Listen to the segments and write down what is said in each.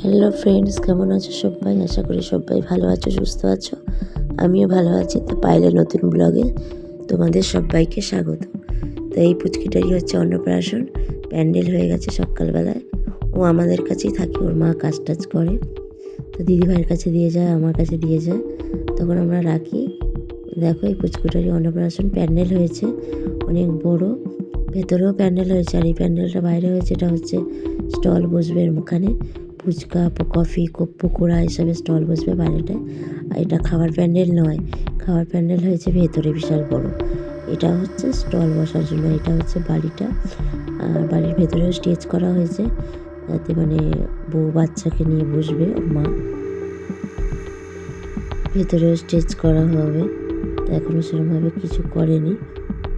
Hello friends কেমন আছো সবাই? আশা করি সবাই ভালো আছো, সুস্থ আছো। আমিও ভালো আছি। তো পাইলে নতুন ব্লগে তোমাদের সবাইকে স্বাগত। তো এই পুচকিটারই হচ্ছে অন্নপ্রাশন। প্যান্ডেল হয়ে গেছে সকালবেলায়। ও আমাদের কাছেই থাকে, ওর মা কাজ টাজ করে। তো দিদিভাইয়ের কাছে দিয়ে যায়, আমার কাছে দিয়ে যায়। তখন আমরা রাখি। দেখো এই পুচকুটারই অন্নপ্রাশন প্যান্ডেল হয়েছে। অনেক বড়। ভেতরেও প্যান্ডেল হয়েছে। আর এই প্যান্ডেলটা বাইরে হয়েছে, এটা হচ্ছে স্টল বসবে ওখানে ফুচকা, কফি পকোড়া এসবের স্টল বসবে বাইরেটায়। আর এটা খাবার প্যান্ডেল নয়। খাবার প্যান্ডেল হয়েছে ভেতরে, বিশাল বড়। এটা হচ্ছে স্টল বসার জন্য, এটা হচ্ছে বাড়িটা আর বাড়ির ভেতরেও স্টেজ করা হয়েছে। যাতে মানে বউ বাচ্চাকে নিয়ে বসবে, মা। ভেতরেও স্টেজ করা হবে। তো এখনও সেরকমভাবে কিছু করেনি।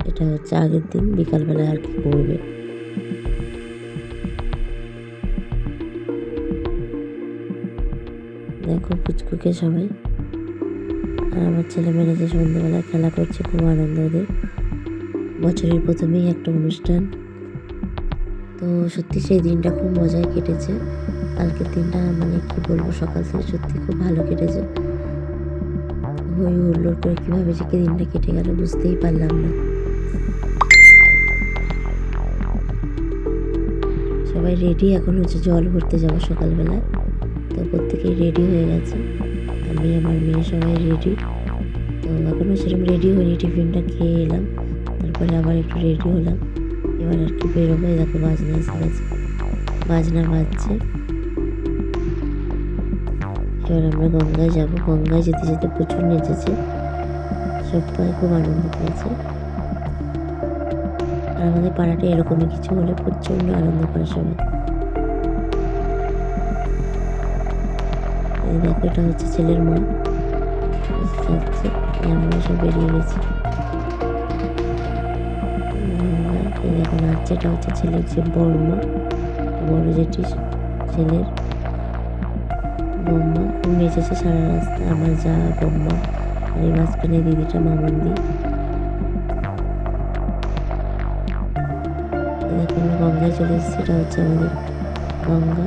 এটা হচ্ছে আগের দিন বিকালবেলায় আর কি করবে। দেখো, পুচকুকে সবাই। আর আমার ছেলেমেয়েরা যে সন্ধ্যাবেলা খেলা করছে, খুব আনন্দ ওদের। বছরের প্রথমেই একটা অনুষ্ঠান। তো সত্যি সেই দিনটা খুব মজায় কেটেছে। কালকের দিনটা মানে কি বলব, সকাল থেকে সত্যি খুব ভালো কেটেছে। হই হুল্লোড় করে কীভাবে যে কি দিনটা কেটে গেল বুঝতেই পারলাম না। সবাই রেডি এখন হচ্ছে জল ভরতে যাব সকালবেলায়। তো প্রত্যেকেই রেডি হয়ে গেছে। আমি, আমার মেয়ে সবাই রেডি তো এখনও সেরকম রেডি হয়নি, টিফিনটা খেয়ে এলাম। তারপরে আবার একটু রেডি হলাম। এবার আর কি বেরোবো দেখো বাজনা এসে গেছে। বাজনা বাজছে। এবার আমরা গঙ্গায় যাব। গঙ্গায় যেতে যেতে প্রচুর নেচেছে। সবাই খুব আনন্দ পেয়েছে। আর আমাদের পাড়াটা এরকমই, কিছু হলে প্রচণ্ড আনন্দ করে সবাই। দেখো এটা হচ্ছে ছেলের মা আমরা সব বেরিয়ে গেছি। এই দেখো এটা হচ্ছে ছেলের যে বড় মা বড় যেটি ছেলের বম্মা নেচেছে সারা রাস্তা, আমার যা বম্মা আর এই মাঝখানে দিদিটা মামন্দি। আমরা গঙ্গায় চলে এসেছি, এটা হচ্ছে আমাদের গঙ্গা।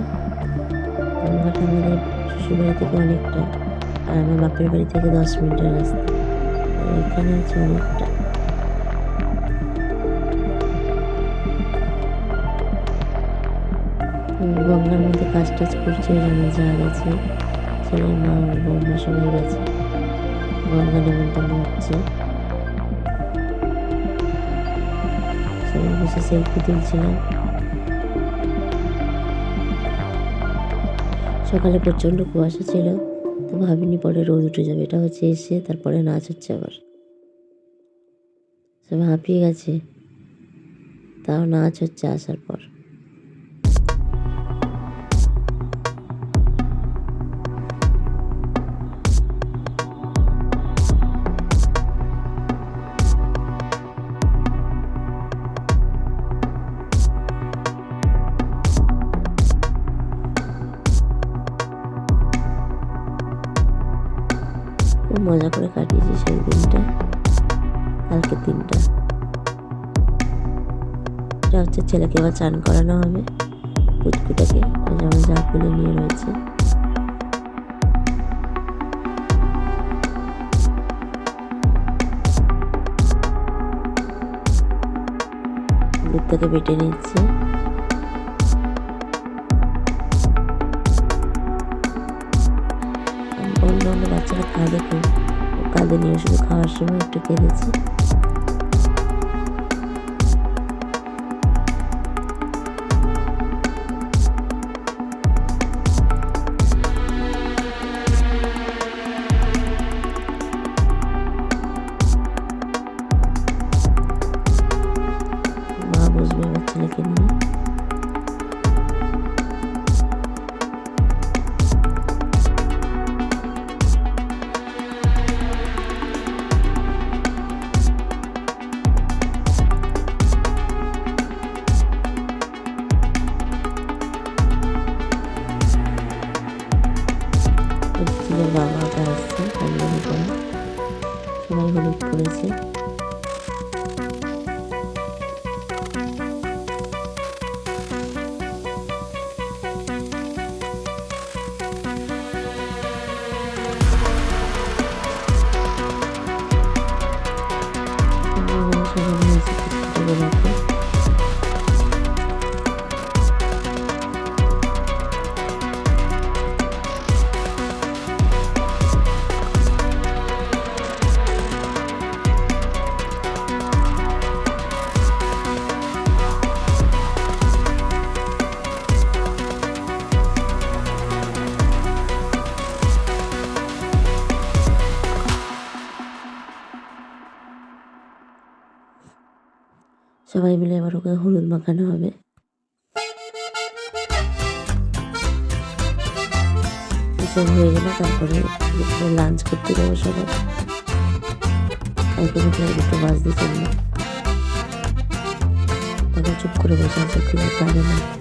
গঙ্গাটা আমাদের শ্বশুরবাড়ি থেকে অনেকটা। আর আমার বাপের বাড়ি থেকে দশ মিনিটের রাস্তা। এখানে আছে অনেকটা। গঙ্গার মধ্যে কাজ টাজ করছে ওই যা গেছে। ছেলের মা বৌমা সবাই গেছে। গঙ্গা নেমন্তন্ন হচ্ছে। সবাই বসে সেলফি তুলছিলাম। সকালে প্রচণ্ড কুয়াশা ছিল, তো ভাবিনি পরে রোদ উঠে যাবে, এটা হচ্ছে এসে তারপরে নাচ হচ্ছে আবার। সব হাঁপিয়ে গেছে, তাও নাচ হচ্ছে আসার পর। মজা করে কাটিয়েছি সেই দিনটা। কালকের দিনটা। এটা হচ্ছে ছেলেকে এবার চান করানো হবে। পুচকুটাকে। যেমন যা খুলে নিয়ে রয়েছে। দুধ থেকে বেটে নিচ্ছে। অন্য অন্য বাচ্চারা কাঁদে কাঁদে নিয়ে শুধু খাওয়ার সময় একটু কেঁদেছে ওর ছেলের বাবাটা আসছে পাঞ্জাবি পরা সবাই হলুদ পরেছে সবাই মিলে এবার ওকে হলুদ মাখানো হবে। এসব হয়ে গেলে তারপরে লাঞ্চ করতে যাব সবাই। এখনও প্রায় দুটো বাজতে চলল। তারপর চুপ করে বসে আছে কিছু পারে না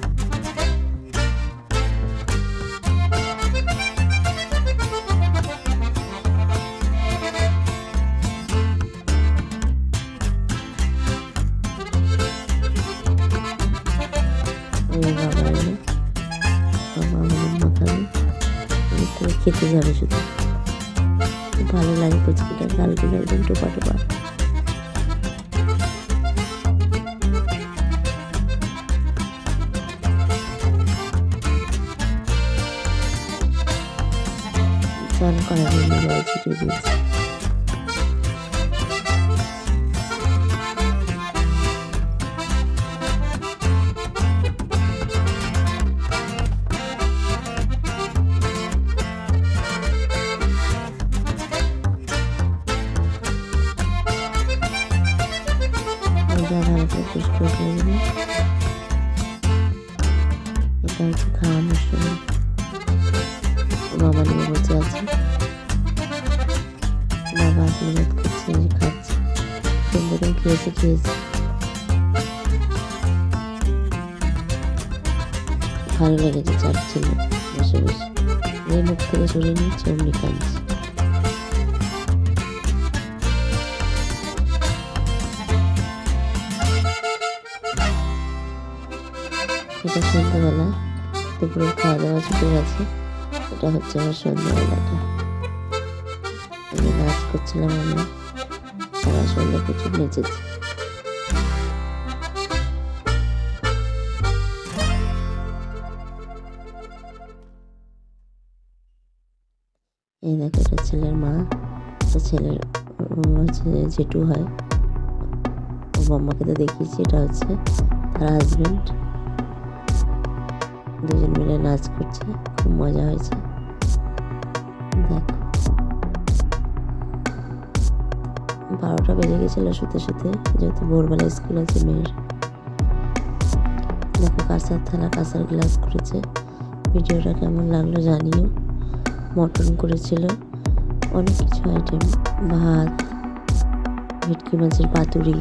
খেতে যাবে শুধু। খুব ভালো লাগে পুচকিটা গালগুলো একদম টোপা টোপা। জল ছিটিয়ে দিয়েছি মজা ভালো করে পরিষ্কার করে দেবো এটা হচ্ছে খাওয়ানোর সময় বাবা নিয়ে বসে আছে বাবা আশীর্বাদ করছে যে খাচ্ছে সুন্দর খেয়েছে খেয়েছে ভালো লেগেছে চাচ্ছিল বসে বসে এই মুখ এটা সন্ধ্যাবেলা, দুপুরের খাওয়া দাওয়া ছুটে গেছে এটা হচ্ছে আমার সন্ধ্যাবেলাটা। আমি নাচ করছিলাম আমরা, সারা সন্ধ্যা প্রচুর নেচেছি। এই দেখো এটা ছেলের মা এটা ছেলের হচ্ছে জেঠু হয়। ও তো দেখিয়েছি, এটা হচ্ছে তার হাজবেন্ড দুজন মিলে নাচ করছে, খুব মজা হয়েছে। বারোটা বেজে গেছিল শুতে শুতে, যেহেতু ভোরবেলা স্কুল আছে মেয়ের। দেখো কাঁসার থালা কাঁসার গ্লাস করেছে। ভিডিওটা কেমন লাগল জানিও। মটন করেছিল। অনেক কিছু আইটেম ভাত, ভেটকি মাছের পাতুরি।